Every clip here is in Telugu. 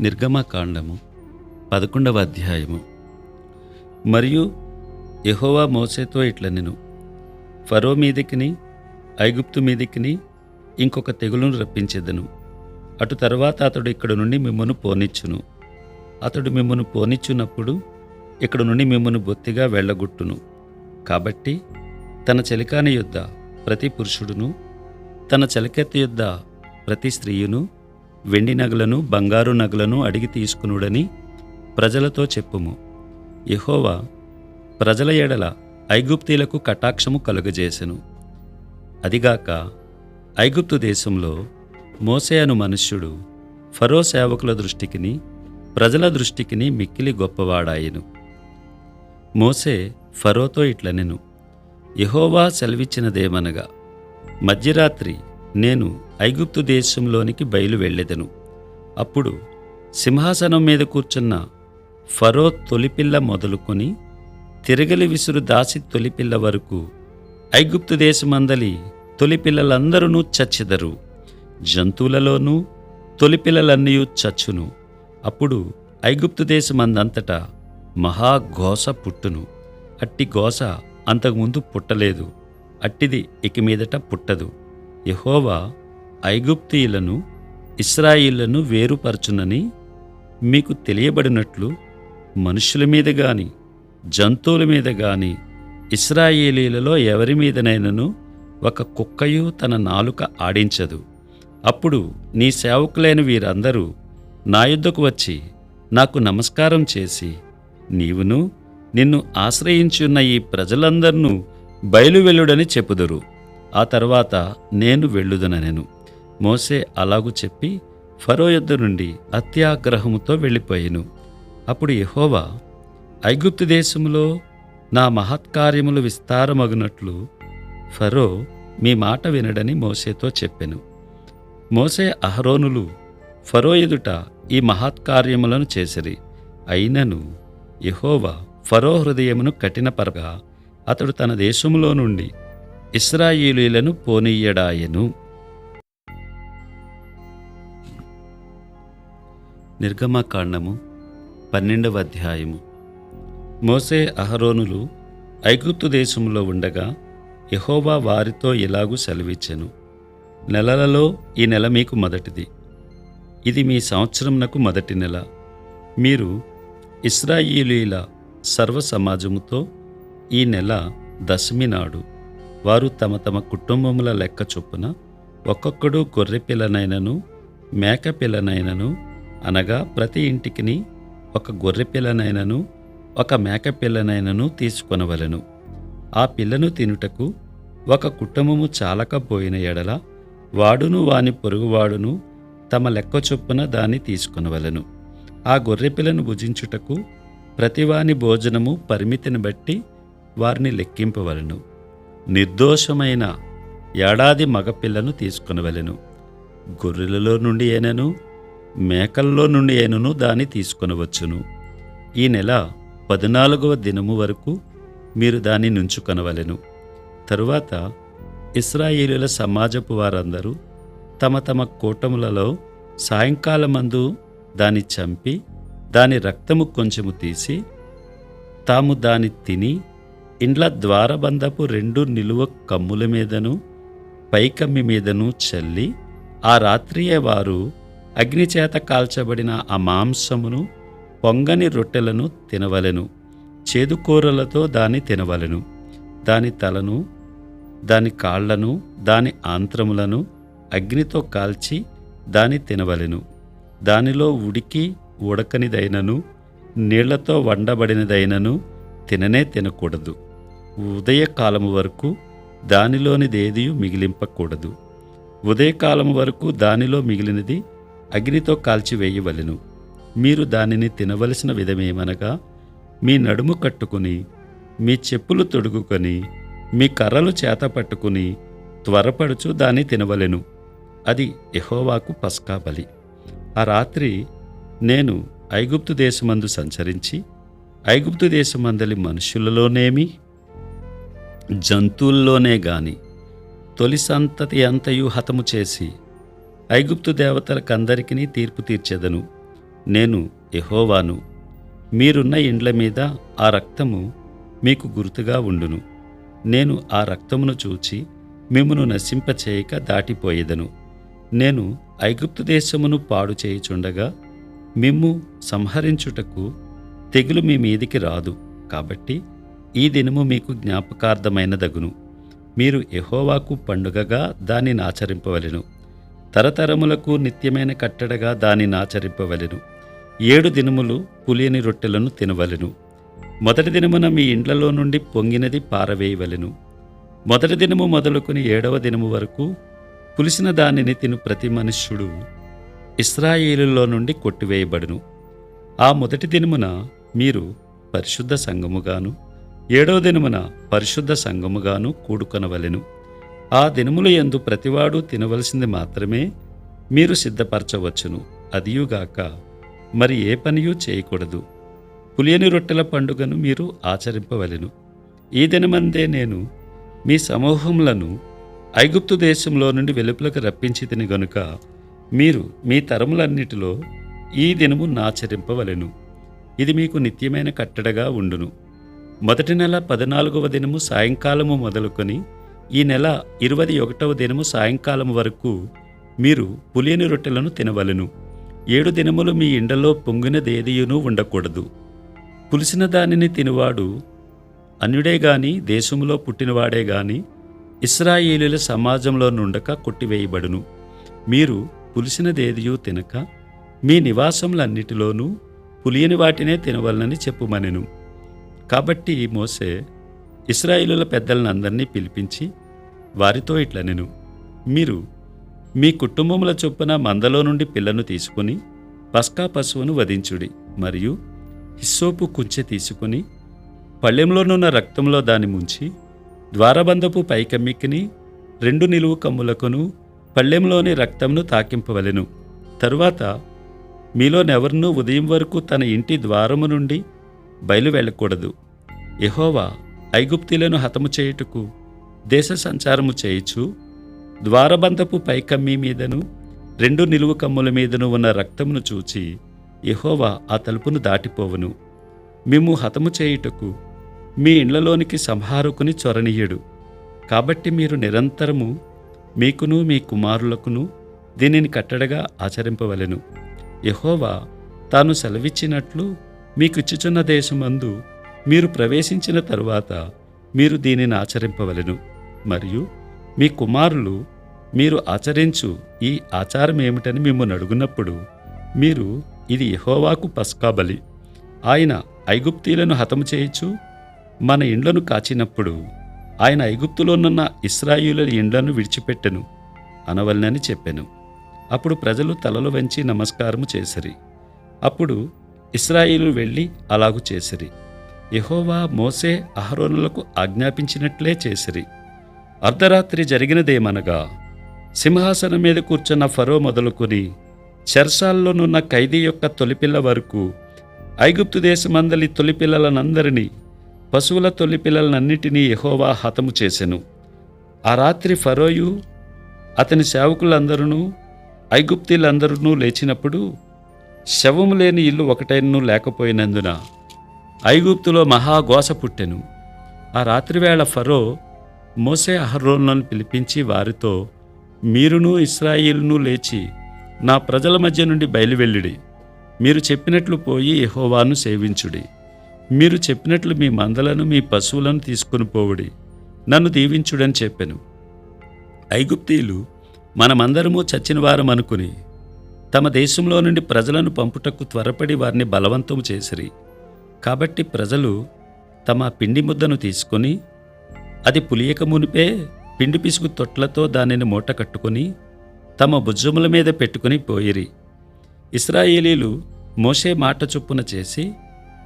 నిర్గమకాండము పదకొండవ అధ్యాయము. మరియు యహోవా మోసేతో ఇట్లనెను ఫరో మీదికిని ఐగుప్తు మీదికిని ఇంకొక తెగులును రప్పించేదను. అటు తర్వాత అతడు ఇక్కడ నుండి మిమ్మను పోనిచ్చును. అతడు మిమ్మను పోనిచ్చున్నప్పుడు ఇక్కడ నుండి మిమ్మను బొత్తిగా వెళ్ళగొట్టును. కాబట్టి తన చలికాని యుద్ధ ప్రతి పురుషుడును తన చలికెత్త యుద్ధ ప్రతి స్త్రీయును వెండి నగలను బంగారు నగలను అడిగి తీసుకునుడని ప్రజలతో చెప్పుము. యహోవా ప్రజల ఎడల ఐగుప్తీలకు కటాక్షము కలుగజేసెను. అదిగాక ఐగుప్తు దేశంలో మోసే అను మనుష్యుడు ఫరో సేవకుల దృష్టికిని ప్రజల దృష్టికిని మిక్కిలి గొప్పవాడాయెను. మోసే ఫరోతో ఇట్లనెను యహోవా సెలవిచ్చినదేమనగా మధ్యరాత్రి నేను ఐగుప్తు దేశంలోనికి బయలు వెళ్ళెదను. అప్పుడు సింహాసనం మీద కూర్చున్న ఫరో తొలిపిల్ల మొదలుకొని తిరగలి విసురు దాసి తొలిపిల్ల వరకు ఐగుప్తు దేశమందలి తొలిపిల్లలందరూ చచ్చెదరు. జంతువులలోనూ తొలిపిల్లలన్నీ చచ్చును. అప్పుడు ఐగుప్తు దేశమందంతటా మహాఘోష పుట్టును. అట్టి ఘోష అంతకుముందు పుట్టలేదు. అట్టిది ఇక మీదట పుట్టదు. యహోవా ఐగుప్తీయులను ఇస్రాయిళ్ళను వేరుపరచునని మీకు తెలియబడినట్లు మనుషుల మీద గాని జంతువుల మీద గాని ఇస్రాయేలీలలో ఎవరి మీదనైనను ఒక కుక్కయు తన నాలుక ఆడించదు. అప్పుడు నీ సేవకులైన వీరందరూ నా యుద్ధకు వచ్చి నాకు నమస్కారం చేసి నీవును నిన్ను ఆశ్రయించున్న ఈ ప్రజలందరినూ బయలువెళ్ళుడని చెప్పుదురు. ఆ తర్వాత నేను వెళ్ళుదననెను. మోసే అలాగు చెప్పి ఫరో యొద్ద నుండి అత్యాగ్రహముతో వెళ్ళిపోయెను. అప్పుడు యహోవా ఐగుప్తు దేశములో నా మహత్కార్యములు విస్తారమగునట్లు ఫరో మీ మాట వినడని మోసేతో చెప్పెను. మోసే అహరోనులు ఫరో ఎదుట ఈ మహత్కార్యములను చేసిరి. అయినను యహోవా ఫరో హృదయమును కఠినపరగా అతడు తన దేశములో నుండి ఇస్రాయేలీలను పోనీయడాయెను. నిర్గమకాండము పన్నెండవ అధ్యాయము. మోసే అహరోనులు ఐగుప్తు దేశంలో ఉండగా యెహోవా వారితో ఇలాగూ సెలవిచ్చెను. నెలలలో ఈ నెల మీకు మొదటిది. ఇది మీ సంవత్సరంనకు మొదటి నెల. మీరు ఇస్రాయిలీల సర్వ సమాజముతో ఈ నెల దశమి నాడు వారు తమ తమ కుటుంబముల లెక్క చొప్పున ఒక్కొక్కడు గొర్రె పిల్లనైనను అనగా ప్రతి ఇంటికిని ఒక గొర్రె పిల్లనైనను ఒక మేక పిల్లనైనను తీసుకొనవలెను. ఆ పిల్లను తినుటకు ఒక కుటుంబము చాలకపోయిన ఎడల వాడును వాని పొరుగువాడును తమ లెక్క చొప్పున దాన్ని తీసుకొనవలెను. ఆ గొర్రెపిల్లను భుజించుటకు ప్రతివాని భోజనము పరిమితిని బట్టి వారిని లెక్కింపవలెను. నిర్దోషమైన ఏడాది మగపిల్లను తీసుకొనవలెను. గొర్రెలలో నుండి ఏనను మేకల్లో నుండి అయినను దాన్ని తీసుకొనవచ్చును. ఈ నెల పద్నాలుగవ దినము వరకు మీరు దాన్ని నుంచుకొనవలెను. తరువాత ఇస్రాయేలుల సమాజపు వారందరూ తమ తమ కూటములలో సాయంకాలమందు దాన్ని చంపి దాని రక్తము కొంచెము తీసి తాము దాని తిని ఇండ్ల ద్వారబంధపు రెండు నిలువ కమ్ముల మీదను పైకమ్మి మీదను చల్లి ఆ రాత్రియే వారు అగ్నిచేత కాల్చబడిన ఆ మాంసమును పొంగని రొట్టెలను తినవలెను. చేదుకూరలతో దాన్ని తినవలెను. దాని తలను దాని కాళ్ళను దాని ఆంత్రములను అగ్నితో కాల్చి దాని తినవలెను. దానిలో ఉడికి ఉడకనిదైనను నీళ్ళతో వండబడినదైనను తిననే తినకూడదు. ఉదయకాలము వరకు దానిలోనిదేదియు మిగిలింపకూడదు. ఉదయకాలము వరకు దానిలో మిగిలినది అగ్నితో కాల్చివేయవలెను మీరు దానిని తినవలసిన విధమేమనగా మీ నడుము కట్టుకుని మీ చెప్పులు తొడుగుకొని మీ కర్రలు చేత పట్టుకుని త్వరపడుచు దాన్ని తినవలెను. అది ఎహోవాకు పస్కా బలి. ఆ రాత్రి నేను ఐగుప్తు దేశమందు సంచరించి ఐగుప్తు దేశమందలి మనుషులలోనేమి జంతువుల్లోనే గాని తొలి సంతతి అంతయు హతము చేసి ఐగుప్తు దేవతలకందరికీ తీర్పు తీర్చెదను. నేను ఎహోవాను మీరున్న ఇండ్ల మీద ఆ రక్తము మీకు గుర్తుగా ఉండును. నేను ఆ రక్తమును చూచి మిమ్మును నశింపచేయక దాటిపోయేదను. నేను ఐగుప్తు దేశమును పాడు చేయుచుండగా మిమ్ము సంహరించుటకు తెగులు మీ మీదికి రాదు. కాబట్టి ఈ దినము మీకు జ్ఞాపకార్థమైనదగును. మీరు ఎహోవాకు పండుగగా దానిని ఆచరింపవలెను. తరతరములకు నిత్యమైన కట్టడగా దానిని ఆచరింపవలెను. ఏడు దినములు పులియని రొట్టెలను తినవలెను. మొదటి దినమున మీ ఇండ్లలో నుండి పొంగినది పారవేయవలెను. మొదటి దినము మొదలుకొని ఏడవ దినము వరకు పులిసిన దానిని తిను ప్రతి మనుష్యుడు ఇస్రాయేలులో నుండి కొట్టివేయబడును. ఆ మొదటి దినమున మీరు పరిశుద్ధ సంఘముగాను ఏడవ దినమున పరిశుద్ధ సంఘముగాను కూడుకొనవలెను. ఆ దినముల యందు ప్రతివాడు తినవలసింది మాత్రమే మీరు సిద్ధపరచవచ్చును. అదియుగాక మరి ఏ పనియూ చేయకూడదు. పులియని రొట్టెల పండుగను మీరు ఆచరింపవలెను. ఈ దినమందే నేను మీ సమూహములను ఐగుప్తు దేశంలో నుండి వెలుపులకు రప్పించి తిని గనుక మీరు మీ తరములన్నిటిలో ఈ దినము నాచరింపవలెను. ఇది మీకు నిత్యమైన కట్టడగా ఉండును. మొదటి నెల పద్నాలుగవ దినము సాయంకాలము మొదలుకొని ఈ నెల ఇరవై ఒకటవ దినము సాయంకాలం వరకు మీరు పులియని రొట్టెలను తినవలెను. ఏడు దినములు మీ ఇండలో పొంగినదేదియునూ ఉండకూడదు. పులిసిన దానిని తినువాడు అన్యుడే గాని దేశములో పుట్టినవాడే గాని ఇస్రాయేలీల సమాజంలో నుండక కొట్టివేయబడును. మీరు పులిసినదేదియూ తినక మీ నివాసములన్నిటిలోనూ పులియని వాటినే తినవలనని చెప్పుమనెను. కాబట్టి మోసే ఇస్రాయిలుల పెద్దలనందరినీ పిలిపించి వారితో ఇట్లనెను మీరు మీ కుటుంబముల చొప్పున మందలో నుండి పిల్లను తీసుకుని పస్కా పశువును వధించుడి మరియు హిస్సోపు కుంచె తీసుకుని పళ్ళెంలోనున్న రక్తంలో దాని ముంచి ద్వారబంధపు పైకమ్మికిని రెండు నిలువు కమ్ములకును పళ్ళెంలోని రక్తంను తాకింపవలెను. తరువాత మీలోనెవరినూ ఉదయం వరకు తన ఇంటి ద్వారము నుండి బయలు వెళ్ళకూడదు ఎహోవా ఐగుప్తిలను హతము చేయుటకు దేశ సంచారము చేయుచు ద్వారబంధపు పైకమ్మి మీదను రెండు నిలువు కమ్ముల మీదను ఉన్న రక్తమును చూచి యహోవా ఆ తలుపును దాటిపోవును. మేము హతము చేయుటకు మీ ఇండ్లలోనికి సంహారకుని చొరనీయుడు కాబట్టి మీరు నిరంతరము మీకును మీ కుమారులకును దీనిని కట్టడగా ఆచరింపవలెను. యహోవా తాను సెలవిచ్చినట్లు మీకిచ్చుచున్న దేశమందు మీరు ప్రవేశించిన తరువాత మీరు దీనిని ఆచరింపవలను. మరియు మీ కుమారులు మీరు ఆచరించు ఈ ఆచారం ఏమిటని మిమ్మల్ని అడుగునప్పుడు మీరు ఇది యహోవాకు పస్కాబలి ఆయన ఐగుప్తీలను హతము చేయొచ్చు మన ఇండ్లను కాచినప్పుడు ఆయన ఐగుప్తులోనున్న ఇస్రాయిల ఇండ్లను విడిచిపెట్టెను. అనవలనని చెప్పెను. అప్పుడు ప్రజలు తలలు వంచి నమస్కారము చేసిరి. అప్పుడు ఇస్రాయిలు వెళ్ళి అలాగు చేసిరి. యహోవా మోసే అహరోనులకు ఆజ్ఞాపించినట్లే చేసిరి. అర్ధరాత్రి జరిగినదేమనగా సింహాసనం మీద కూర్చున్న ఫరో మొదలుకొని చెర్సాల్లోనున్న ఖైదీ యొక్క తొలిపిల్ల వరకు ఐగుప్తు దేశమందలి తొలిపిల్లలనందరినీ పశువుల తొలిపిల్లలనన్నిటినీ యహోవా హతము చేసెను. ఆ రాత్రి ఫరోయు అతని సేవకులందరూ ఐగుప్తీలందరూ లేచినప్పుడు శవము లేని ఇల్లు ఒకటైనను లేకపోయినందున ఐగుప్తులో మహాఘోష పుట్టెను. ఆ రాత్రివేళ ఫరో మోసే అహర్రోన్లను పిలిపించి వారితో మీరును ఇస్రాయిల్ను లేచి నా ప్రజల మధ్య నుండి బయలువెళ్ళిడి. మీరు చెప్పినట్లు పోయి యహోవాను సేవించుడి. మీరు చెప్పినట్లు మీ మందలను మీ పశువులను తీసుకుని పోవుడి. నన్ను దీవించుడని చెప్పెను. ఐగుప్తీయులు మనమందరము చచ్చిన వారం అనుకుని తమ దేశంలో నుండి ప్రజలను పంపుటకు త్వరపడి వారిని బలవంతము చేసిరి. కాబట్టి ప్రజలు తమ పిండి ముద్దను తీసుకొని అది పులియక మునిపే పిండి పిసుగు తొట్లతో దానిని మూట కట్టుకొని తమ భుజముల మీద పెట్టుకుని పోయిరి. ఇస్రాయేలీలు మోషే మాట చొప్పున చేసి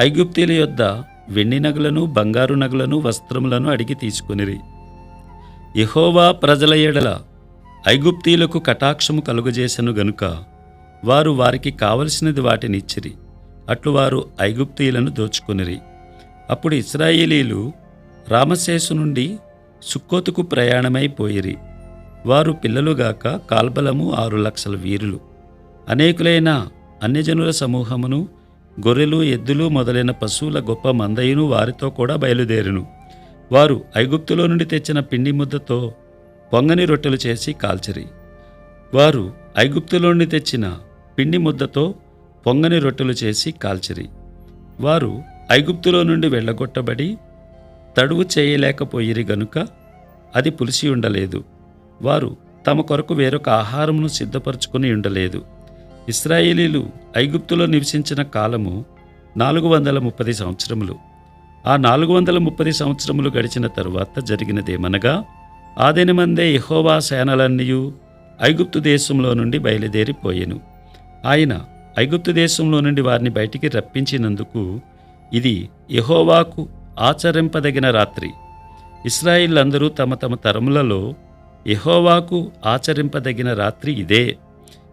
ఐగుప్తీల యొద్ద వెండి నగలను బంగారు నగలను వస్త్రములను అడిగి తీసుకునిరి. యెహోవా ప్రజల ఎడల ఐగుప్తీలకు కటాక్షము కలుగజేసెను గనుక వారు వారికి కావలసినది వాటిని ఇచ్చిరి అట్లు వారు ఐగుప్తీయులను దోచుకొనిరి. అప్పుడు ఇస్రాయేలీలు రామశేషు నుండి సుక్కోతుకు ప్రయాణమైపోయిరి వారు పిల్లలుగాక కాల్బలము ఆరు లక్షల వీరులు. అనేకులైన అన్యజనుల సమూహమును గొర్రెలు ఎద్దులు మొదలైన పశువుల గొప్ప మందయును వారితో కూడా బయలుదేరును. వారు ఐగుప్తులో నుండి తెచ్చిన పిండి ముద్దతో పొంగని రొట్టెలు చేసి కాల్చిరి. వారు ఐగుప్తులో నుండి తెచ్చిన పిండి ముద్దతో పొంగని రొట్టెలు చేసి కాల్చిరి. వారు ఐగుప్తులో నుండి వెళ్ళగొట్టబడి తడువు చేయలేకపోయిరి గనుక అది పులిసి ఉండలేదు. వారు తమ కొరకు వేరొక ఆహారమును సిద్ధపరచుకుని ఉండలేదు. ఇస్రాయేలీలు ఐగుప్తులో నివసించిన కాలము నాలుగు వందల ముప్పది సంవత్సరములు. ఆ నాలుగు వందల ముప్పది సంవత్సరములు గడిచిన తరువాత జరిగినదేమనగా ఆదినమందే యహోవా యెహోవా ఐగుప్తు దేశంలో నుండి బయలుదేరిపోయెను. ఆయన ఐగుప్తు దేశంలో నుండి వారిని బయటికి రప్పించినందుకు ఇది యహోవాకు ఆచరింపదగిన రాత్రి. ఇస్రాయిల్లందరూ తమ తమ తరములలో యహోవాకు ఆచరింపదగిన రాత్రి ఇదే.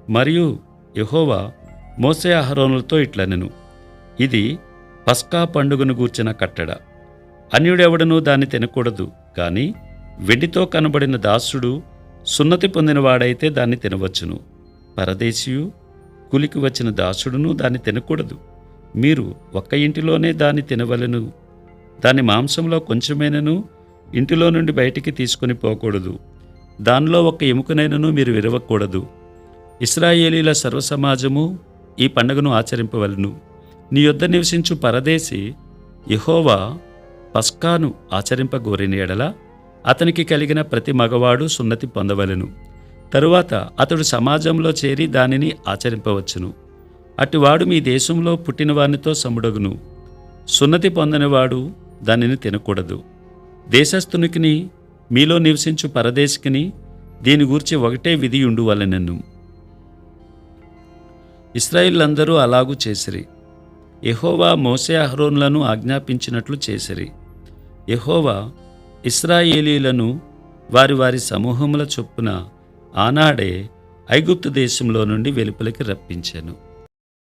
మరియు యహోవా మోసే అహరోనులతో ఇట్లనెను. ఇది పస్కా పండుగను గూర్చిన కట్టడ. అన్యుడెవడనూ దాన్ని తినకూడదు కానీ వెండితో కనబడిన దాసుడు సున్నతి పొందినవాడైతే దాన్ని తినవచ్చును. పరదేశీయు కులికి వచ్చిన దాసుడును దాన్ని తినకూడదు. మీరు ఒక్క ఇంటిలోనే దాన్ని తినవలను. దాని మాంసంలో కొంచెమైనను ఇంటిలో నుండి బయటికి తీసుకుని పోకూడదు. దానిలో ఒక ఎముకనైనను మీరు విరవకూడదు. ఇస్రాయేలీల సర్వసమాజము ఈ పండుగను ఆచరింపవలను. నీ యొద్ద నివసించు పరదేశి యహోవా పస్కాను ఆచరింపగోరిన ఎడల అతనికి కలిగిన ప్రతి మగవాడు సున్నతి పొందవలెను. తరువాత అతడు సమాజంలో చేరి దానిని ఆచరింపవచ్చును. అటువాడు మీ దేశంలో పుట్టినవానితో సముడగును. సున్నతి పొందనివాడు దానిని తినకూడదు. దేశస్థునికిని మీలో నివసించు పరదేశికిని దీని గూర్చి ఒకటే విధి ఉండువలెనను ఇస్రాయిల్లందరూ అలాగూ చేసిరి. ఎహోవా మోసే అహ్రోన్లను ఆజ్ఞాపించినట్లు చేసిరి. ఎహోవా ఇస్రాయేలీలను వారి వారి సమూహముల చొప్పున ఆనాడే ఐగుప్తు దేశంలో నుండి వెలుపలికి రప్పించాను.